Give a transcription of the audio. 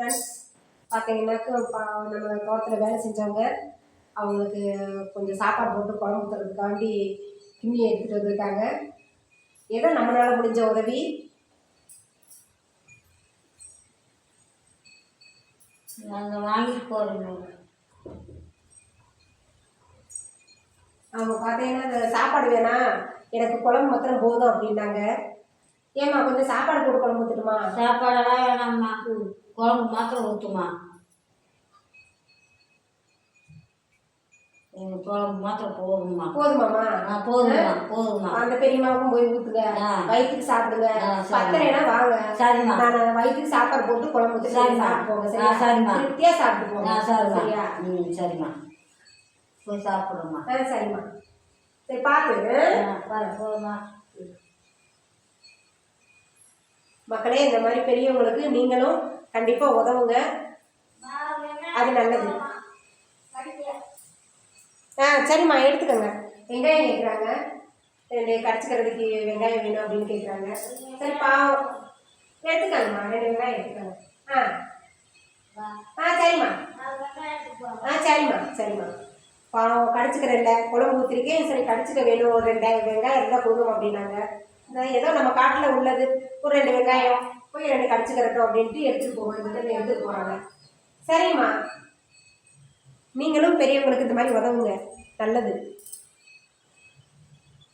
Friends பார்த்தீங்கன்னாக்கா நம்ம தோட்டத்தில் வேலை செஞ்சவங்க அவங்களுக்கு கொஞ்சம் சாப்பாடு போட்டு குழம்பு ஊற்றுறதுக்காண்டி கிண்ணி எடுத்துகிட்டு வந்திருக்காங்க. ஏதோ நம்மளால் முடிஞ்ச உதவி. நாங்கள் வாங்கிட்டு போகிறோம் அவங்க பார்த்தீங்கன்னா சாப்பாடு வேணாம் எனக்கு குழம்பு மாத்திரம் போதும் அப்படின்னாங்க. ஏம்மா கொஞ்சம் சாப்பாடு போட்டு குழம்பு ஊற்றட்டுமா சாப்பாடெல்லாம் வேணாம்மா. குழம்பு மாத்திரம் ஊற்றுமா குழம்பு மாத்திரம் போதும்மா போதுமாம்மா ஆ போதும்மா போதும்மா அந்த பெரியம்மாவுக்கும் போய் ஊற்றுங்க. வயிற்றுக்கு சாப்பிடுங்க. பத்தலைன்னா வாங்க சரிம்மா நான் வயிற்றுக்கு சாப்பாடு போட்டு குழம்பு ஊற்றி சரிம்மா. போங்க சரியா சரிம்மா. திருப்தியாக சாப்பிட்டு போங்க சரிம்மா சரியா ம் சரிம்மா போய் சாப்பிடும்மா ஆ சரிம்மா சரி பார்த்து ஆ பாரு போதுமா மக்களே இந்த மாதிரி பெரியவங்களுக்கு நீங்களும் கண்டிப்பாக உதவுங்க. அது நல்லது. ஆ சரிம்மா எடுத்துக்கோங்க. வெங்காயம் கேட்குறாங்க ரெண்டு கடிச்சிக்கிறதுக்கு வெங்காயம் வேணும் அப்படின்னு கேட்குறாங்க சரி பாவம். எடுத்துக்கோங்கம்மா ரெண்டு வெங்காயம் எடுத்துக்கோங்க. ஆ. ஆ சரிம்மா. ஆ சரிம்மா சரிம்மா. பாவம் கடிச்சிக்கிறேன்ல. குழம்பு ஊற்றிருக்கேன் சரி கடிச்சிக்க வேணும். ஒரு வெங்காயம் இருந்தால் கொடுங்க அப்படின்னாங்க. ஏதோ நம்ம காட்டில் உள்ளது. ஒரு ரெண்டு வெங்காயம் போய் ரெண்டு கடிச்சிக்கிறட்டும் அப்படின்ட்டு எடுத்துட்டு போவோம். இந்த எடுத்துட்டு போகிறாங்க சரிம்மா. நீங்களும் பெரியவங்களுக்கு இந்த மாதிரி உதவுங்க. நல்லது.